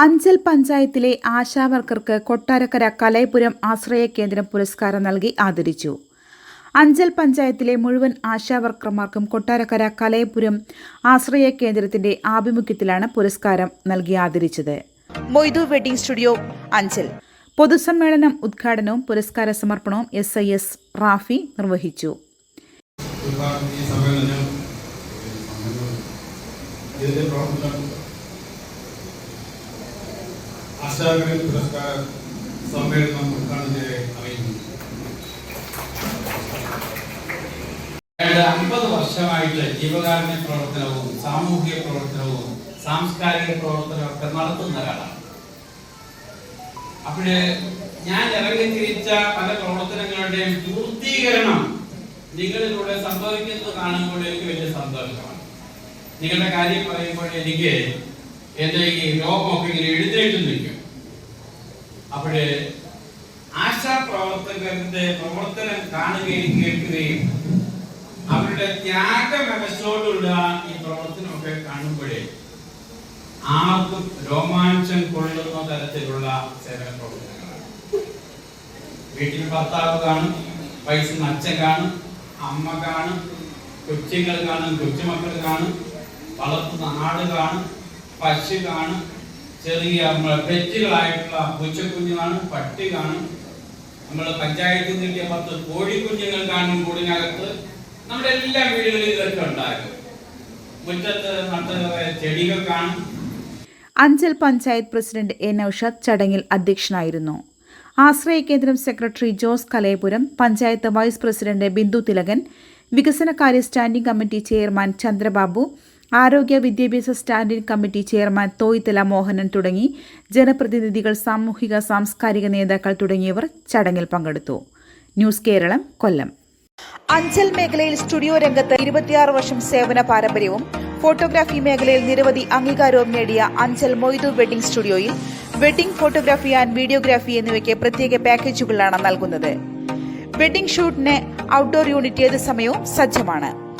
അഞ്ചൽ പഞ്ചായത്തിലെ ആശാവർക്കർക്ക് കൊട്ടാരക്കര കലയപുരം ആശ്രയ കേന്ദ്രം പുരസ്കാരം നൽകി ആദരിച്ചു. അഞ്ചൽ പഞ്ചായത്തിലെ മുഴുവൻ ആശാവർക്കർമാർക്കും കൊട്ടാരക്കര കലയപുരം ആശ്രയ കേന്ദ്രത്തിന്റെ ആഭിമുഖ്യത്തിലാണ് പുരസ്കാരം നൽകി ആദരിച്ചത്. Moythu wedding studio Anchal. പൊതുസമ്മേളനം ഉദ്ഘാടനവും പുരസ്കാര സമർപ്പണവും എസ് ഐ എസ് റാഫി നിർവഹിച്ചു. ആശാകരൻ പുരസ്കാര സമ്മേളനം ഉദ്ഘാടനം ചെയ്യാൻ ഏതാണ്ട് അമ്പത് വർഷമായിട്ട് ജീവകാരുണ്യ പ്രവർത്തനവും സാമൂഹിക പ്രവർത്തനവും സാംസ്കാരിക പ്രവർത്തനവും ഒക്കെ നടത്തുന്ന ഒരാളാണ്. അപ്പോഴ് ഞാൻ ഇറങ്ങി തിരിച്ച പല പ്രവർത്തനങ്ങളുടെയും പൂർത്തീകരണം നിങ്ങളിലൂടെ സംഭവിക്കുന്നത് കാണുമ്പോൾ എനിക്ക് വലിയ സന്തോഷമാണ്. നിങ്ങളുടെ കാര്യം പറയുമ്പോൾ എനിക്ക് എന്റെ ഈ ലോകമൊക്കെ ഇങ്ങനെ നിൽക്കും അപ്പോഴ് ആശാപ്രവർത്തകരുടെ പ്രവർത്തനം കാണുകയും കേൾക്കുകയും അവരുടെ ത്യാഗ മനസ്സോടുള്ള ഈ പ്രവർത്തനമൊക്കെ കാണുമ്പോഴേ ആർക്കും രോമാഞ്ചം കൊള്ളുന്ന തരത്തിലുള്ള സേവന പ്രവർത്തനങ്ങളാണ്. വീട്ടിൽ ഭർത്താവ് കാണും വയസ്സിന് അച്ഛൻ കാണും അമ്മ കാണും കൊച്ചുങ്ങൾ കാണും കൊച്ചുമക്കൾ കാണും വളർത്തുന്ന ആട് കാണും പശു കാണും ചെറിയ പെറ്റുകളായിട്ടുള്ള പൂച്ചക്കുഞ്ഞ് കാണും പട്ടി കാണും നമ്മൾ പഞ്ചായത്തിൽ നിന്ന് കിട്ടിയ പത്ത് കോഴിക്കുഞ്ഞുങ്ങൾ കാണും കൂടിനകത്ത് നമ്മുടെ എല്ലാ വീടുകളിലും ഇതൊക്കെ ഉണ്ടാകും മുറ്റത്ത് നട്ട ചെടികൾ കാണും. അഞ്ചൽ പഞ്ചായത്ത് പ്രസിഡന്റ് എ നൌഷാദ് ചടങ്ങിൽ അധ്യക്ഷനായിരുന്നു. ആശ്രയ കേന്ദ്രം secretary Jose Kalayapuram panchayat vice president Bindu Thilakan വികസനകാര്യ സ്റ്റാൻഡിംഗ് കമ്മിറ്റി ചെയർമാൻ ചന്ദ്രബാബു ആരോഗ്യ വിദ്യാഭ്യാസ standing committee chairman Thoythala Mohanan തുടങ്ങി ജനപ്രതിനിധികൾ സാമൂഹിക സാംസ്കാരിക നേതാക്കൾ തുടങ്ങിയവർ ചടങ്ങിൽ പങ്കെടുത്തു. ന്യൂസ് കേരളം കൊല്ലം. അഞ്ചൽ മേഖലയിൽ സ്റ്റുഡിയോ രംഗത്ത് ഇരുപത്തിയാറ് വർഷം സേവന പാരമ്പര്യവും ഫോട്ടോഗ്രാഫി മേഖലയിൽ നിരവധി അംഗീകാരവും നേടിയ അഞ്ചൽ മൊയ്തു വെഡിംഗ് സ്റ്റുഡിയോയിൽ വെഡിംഗ് ഫോട്ടോഗ്രാഫി ആൻഡ് വീഡിയോഗ്രാഫി എന്നിവയ്ക്ക് പ്രത്യേക പാക്കേജുകളാണ് നൽകുന്നത്. വെഡിംഗ് ഷൂട്ടിന് ഔട്ട്ഡോർ യൂണിറ്റ് ഏത് സമയവും സജ്ജമാണ്.